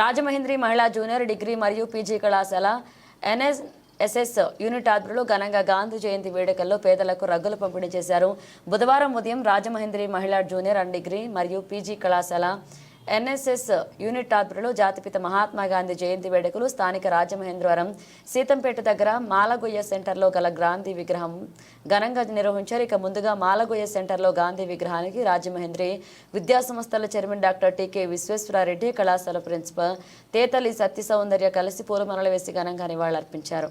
రాజమహేంద్రి మహిళా junior degree మరియు PG కళాశాల N S S S unit ఆధ్వర్యంలో ఘనంగా గాంధీ జయంతి వేడుకల్లో పేదలకు రగ్గులు పంపిణీ చేశారు. బుధవారం ఉదయం రాజమహేంద్రి మహిళా జూనియర్ అండ్ డిగ్రీ మరియు పీజీ కళాశాల ఎన్ఎస్ఎస్ యూనిట్ ఆధ్వర్యంలో జాతిపిత మహాత్మా గాంధీ జయంతి వేడుకలు స్థానిక రాజమహేంద్రవరం సీతంపేట దగ్గర మాలగొయ్య సెంటర్లో గల గాంధీ విగ్రహం ఘనంగా నిర్వహించారు. ఇక ముందుగా మాలగొయ్య సెంటర్లో గాంధీ విగ్రహానికి రాజమహేంద్రి విద్యాసంస్థల చైర్మన్ డాక్టర్ టీకే విశ్వేశ్వరారెడ్డి కళాశాల ప్రిన్సిపల్ తేతలి సత్య సౌందర్య కలిసి పూలమనలు వేసి ఘనంగా నివాళులర్పించారు.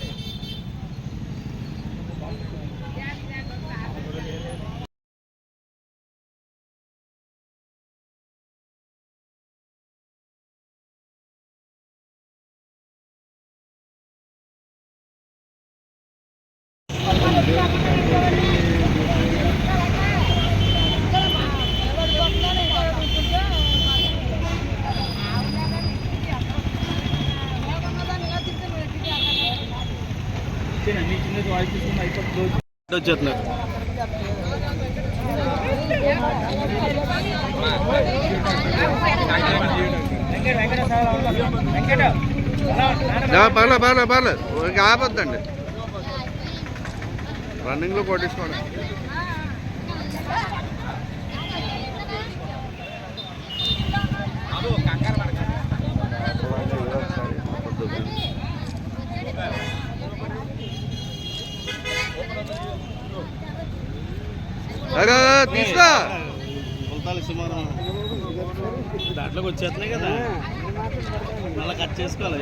పర్లే పర్లే పర్లేదు ఇంకా ఆపొద్దండి రన్నింగ్లో కొట్టించుకోండి అరే, తీసుకో. దాంట్లోకి వచ్చేస్తున్నాయి కదా. మళ్ళీ కట్ చేసుకోవాలి.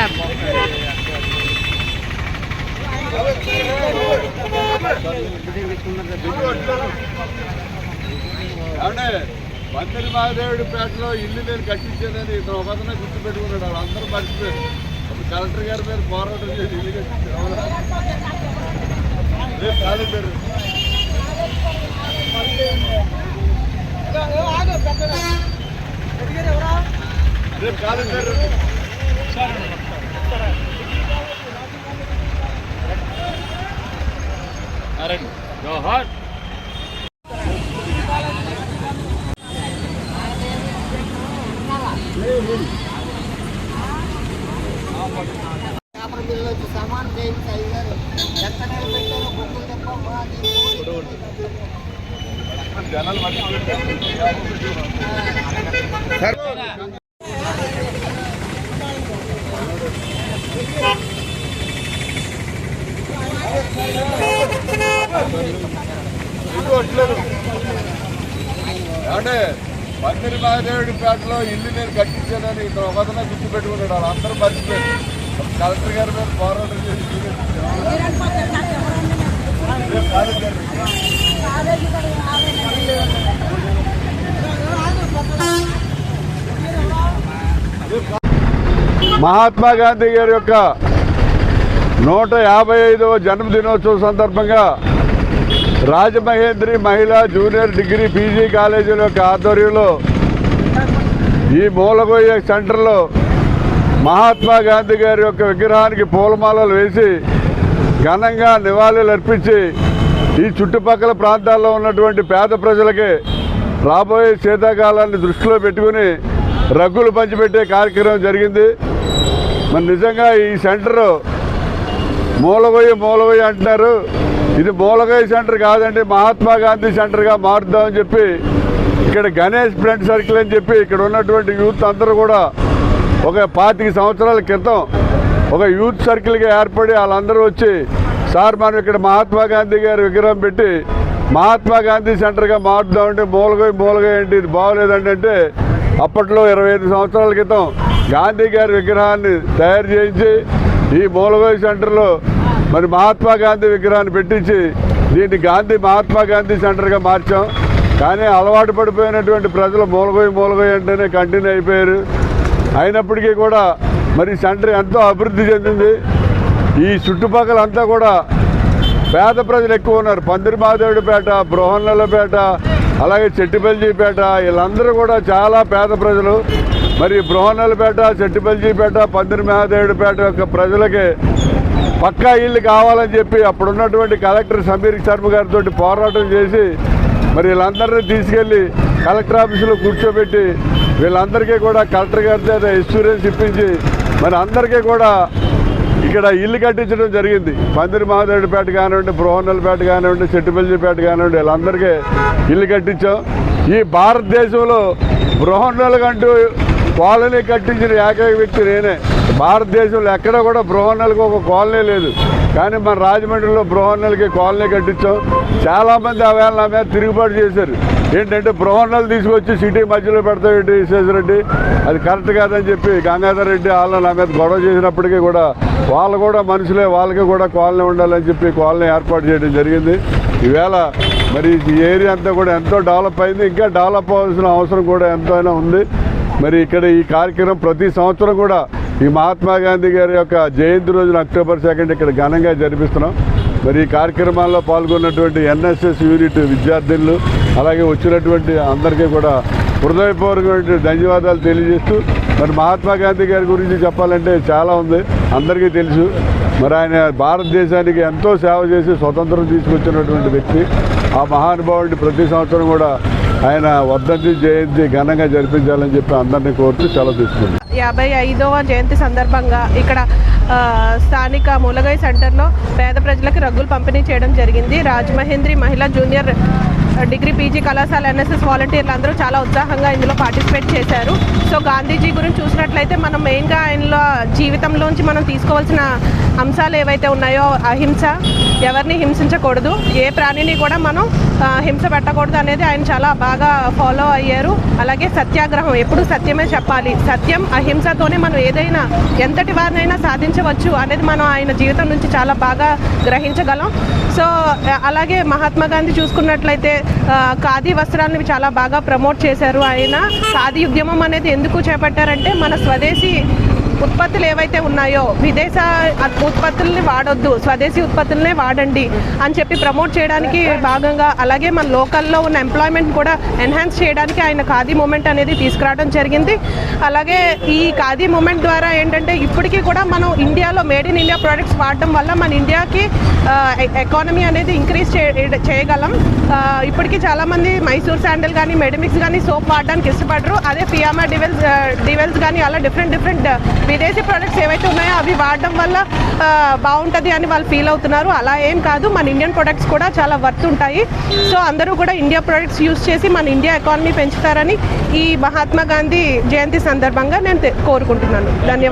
కాలేజీ కాలేజీ మంత్రి మహాదేవుడి పేటలో ఇల్లు నేను కట్టించానని ఇతను ఒకతనే గుర్తు పెట్టుకున్నాడు అందరూ మర్చిపోయారు. అప్పుడు కలెక్టర్ గారి మీద పోరాటం చేసి ఇల్లు కట్టించారు కాదు పేరు రేపు. కాదు పేరు జోహార్ పేపర్ బిల్లు వచ్చి సమాన్ చేయించి అయ్యారు ఎక్కడ నిలబెట్టారో బొక్కులు తప్ప మాది జనాలు అంటే పందిరి మహాదేవుడి పేటలో ఇల్లు నేను కట్టించానని ఇక్కడ ఒకతనే గుర్తు పెట్టుకున్నాడు. వాళ్ళు అందరూ మర్చిపోయారు. కలెక్టర్ గారి మీద పోరాటం చేసి మహాత్మా గాంధీ గారి యొక్క నూట యాభై ఐదవ జన్మదినోత్సవం సందర్భంగా రాజమహేంద్రి మహిళా జూనియర్ డిగ్రీ పీజీ కాలేజీల యొక్క ఆధ్వర్యంలో ఈ మూలగొయ్య సెంటర్లో మహాత్మా గాంధీ గారి యొక్క విగ్రహానికి పూలమాలలు వేసి ఘనంగా నివాళులు అర్పించి ఈ చుట్టుపక్కల ప్రాంతాల్లో ఉన్నటువంటి పేద ప్రజలకి రాబోయే శీతాకాలాన్ని దృష్టిలో పెట్టుకుని రగ్గులు పంచిపెట్టే కార్యక్రమం జరిగింది. మరి నిజంగా ఈ సెంటరు మూలగొయ్య మూలగొయ్య అంటున్నారు. ఇది మూలగాయ సెంటర్ కాదండి మహాత్మా గాంధీ సెంటర్గా మారుద్దామని చెప్పి ఇక్కడ గణేష్ ఫ్రెండ్ సర్కిల్ అని చెప్పి ఇక్కడ ఉన్నటువంటి యూత్ అందరూ కూడా ఒక పాతిక సంవత్సరాల క్రితం ఒక యూత్ సర్కిల్గా ఏర్పడి వాళ్ళందరూ వచ్చి సార్ మనం ఇక్కడ మహాత్మా గాంధీ గారి విగ్రహం పెట్టి మహాత్మా గాంధీ సెంటర్గా మారుద్దామంటే మూలగోయి మూలగోయి ఏంటి ఇది బాగోలేదండి అంటే అప్పట్లో ఇరవై ఐదు సంవత్సరాల క్రితం గాంధీ గారి విగ్రహాన్ని తయారు చేయించి ఈ మూలగోయి సెంటర్లో మరి మహాత్మా గాంధీ విగ్రహాన్ని పెట్టించి దీన్ని గాంధీ మహాత్మా గాంధీ సెంటర్గా మార్చాం. కానీ అలవాటు పడిపోయినటువంటి ప్రజలు మూలగోయి మూలగోయి అంటేనే కంటిన్యూ అయిపోయారు. అయినప్పటికీ కూడా మరి సెంటర్ ఎంతో అభివృద్ధి చెందింది. ఈ చుట్టుపక్కల అంతా కూడా పేద ప్రజలు ఎక్కువ ఉన్నారు. పందిరి మాదేవుడిపేట బృహన్నలపేట అలాగే చెట్టిపల్లిపేట వీళ్ళందరూ కూడా చాలా పేద ప్రజలు. మరి బృహన్నలపేట చెట్టిపల్లిపేట పందిరి మహాదేవుడిపేట యొక్క ప్రజలకి పక్కా ఇల్లు కావాలని చెప్పి అప్పుడున్నటువంటి కలెక్టర్ సమీర్ శర్మ గారితో పోరాటం చేసి మరి వీళ్ళందరినీ తీసుకెళ్ళి కలెక్టర్ ఆఫీసులో కూర్చోబెట్టి వీళ్ళందరికీ కూడా కలెక్టర్ గారి చేత ఇన్సూరెన్స్ ఇప్పించి మరి అందరికీ కూడా ఇక్కడ ఇల్లు కట్టించడం జరిగింది. పందిరి మహాదేవుడిపేట కానివ్వండి బృహన్నలపేట కానివ్వండి చెట్టుపల్లిపేట కానివ్వండి వీళ్ళందరికీ ఇల్లు కట్టించాం. ఈ భారతదేశంలో బృహన్నలకంటూ కాలనీ కట్టించిన ఏకైక వ్యక్తి నేనే. భారతదేశంలో ఎక్కడ కూడా బృహన్నలకు ఒక కాలనీ లేదు. కానీ మన రాజమండ్రిలో బృహన్నలకి కాలనీ కట్టించాం. చాలామంది ఆ వేళ నా మీద తిరుగుబాటు చేశారు. ఏంటంటే బృహన్నలు తీసుకొచ్చి సిటీ మధ్యలో పెడతాడు విశ్వేశ్వరరెడ్డి అది కరెక్ట్ కాదని చెప్పి గంగాధర్ రెడ్డి వాళ్ళు నా మీద గొడవ చేసినప్పటికీ కూడా వాళ్ళు కూడా మనుషులే వాళ్ళకి కూడా కాలనీ ఉండాలని చెప్పి కాలనీ ఏర్పాటు చేయడం జరిగింది. ఈవేళ మరి ఈ ఏరియా అంతా కూడా ఎంతో డెవలప్ అయింది. ఇంకా డెవలప్ అవ్వాల్సిన అవసరం కూడా ఎంతైనా ఉంది. మరి ఇక్కడ ఈ కార్యక్రమం ప్రతి సంవత్సరం కూడా ఈ మహాత్మా గాంధీ గారి యొక్క జయంతి రోజున అక్టోబర్ సెకండ్ ఇక్కడ ఘనంగా జరిపిస్తున్నాం. మరి ఈ కార్యక్రమాల్లో పాల్గొన్నటువంటి ఎన్ఎస్ఎస్ యూనిట్ విద్యార్థులు అలాగే వచ్చినటువంటి అందరికీ కూడా హృదయపూర్వకమైన ధన్యవాదాలు తెలియజేస్తూ మరి మహాత్మా గాంధీ గారి గురించి చెప్పాలంటే చాలా ఉంది అందరికీ తెలుసు. మరి ఆయన భారతదేశానికి ఎంతో సేవ చేసి స్వతంత్రం తీసుకొచ్చినటువంటి వ్యక్తి. ఆ మహానుభావుడిని ప్రతి సంవత్సరం కూడా ఆయన వర్ధంతి జయంతి ఘనంగా జరిపించాలని చెప్పి అందరినీ కోరుతూ సెలవు తీసుకుంది. యాభై ఐదవ జయంతి సందర్భంగా ఇక్కడ స్థానిక మూలగై సెంటర్లో పేద ప్రజలకు రగ్గులు పంపిణీ చేయడం జరిగింది. రాజమహేంద్రి మహిళా జూనియర్ డిగ్రీ పీజీ కళాశాల ఎన్ఎస్ఎస్ వాలంటీర్లు అందరూ చాలా ఉత్సాహంగా ఇందులో పార్టిసిపేట్ చేశారు. సో గాంధీజీ గురించి చూసినట్లయితే మనం మెయిన్గా ఆయనలో జీవితంలోంచి మనం తీసుకోవాల్సిన అంశాలు ఏవైతే ఉన్నాయో అహింస ఎవరిని హింసించకూడదు. ఏ ప్రాణిని కూడా మనం హింస పెట్టకూడదు అనేది ఆయన చాలా బాగా ఫాలో అయ్యారు. అలాగే సత్యాగ్రహం ఎప్పుడు సత్యమే చెప్పాలి. సత్యం అహింసతోనే మనం ఏదైనా ఎంతటి వారినైనా సాధించవచ్చు అనేది మనం ఆయన జీవితం నుంచి చాలా బాగా గ్రహించగలం. సో అలాగే మహాత్మా గాంధీ చూసుకున్నట్లయితే ఖాదీ వస్త్రాలని చాలా బాగా ప్రమోట్ చేశారు ఆయన. ఖాదీ ఉద్యమం అనేది ఎందుకు చేపట్టారంటే మన స్వదేశీ ఉత్పత్తులు ఏవైతే ఉన్నాయో విదేశ ఉత్పత్తుల్ని వాడొద్దు స్వదేశీ ఉత్పత్తులనే వాడండి అని చెప్పి ప్రమోట్ చేయడానికి భాగంగా అలాగే మన లోకల్లో ఉన్న ఎంప్లాయ్మెంట్ కూడా ఎన్హాన్స్ చేయడానికి ఆయన ఖాదీ మూమెంట్ అనేది తీసుకురావడం జరిగింది. అలాగే ఈ ఖాదీ మూమెంట్ ద్వారా ఏంటంటే ఇప్పటికీ కూడా మనం ఇండియాలో మేడ్ ఇన్ ఇండియా ప్రోడక్ట్స్ వాడడం వల్ల మన ఇండియాకి ఎకానమీ అనేది ఇంక్రీజ్ చేయగలం. ఇప్పటికీ చాలామంది మైసూర్ శాండల్ కానీ మెడిమిక్స్ కానీ సోప్ వాడడానికి ఇష్టపడరు. అదే ఫియామా డివెల్స్ డివెల్స్ కానీ అలా డిఫరెంట్ డిఫరెంట్ విదేశీ ప్రోడక్ట్స్ ఏవైతే ఉన్నాయో అవి వాడడం వల్ల బాగుంటుంది అని వాళ్ళు ఫీల్ అవుతున్నారు. అలా ఏం కాదు మన ఇండియన్ ప్రొడక్ట్స్ కూడా చాలా వర్త్ ఉంటాయి. సో అందరూ కూడా ఇండియా ప్రొడక్ట్స్ యూజ్ చేసి మన ఇండియా ఎకానమీ పెంచుతారని ఈ మహాత్మా గాంధీ జయంతి సందర్భంగా నేను కోరుకుంటున్నాను. ధన్యవాదాలు.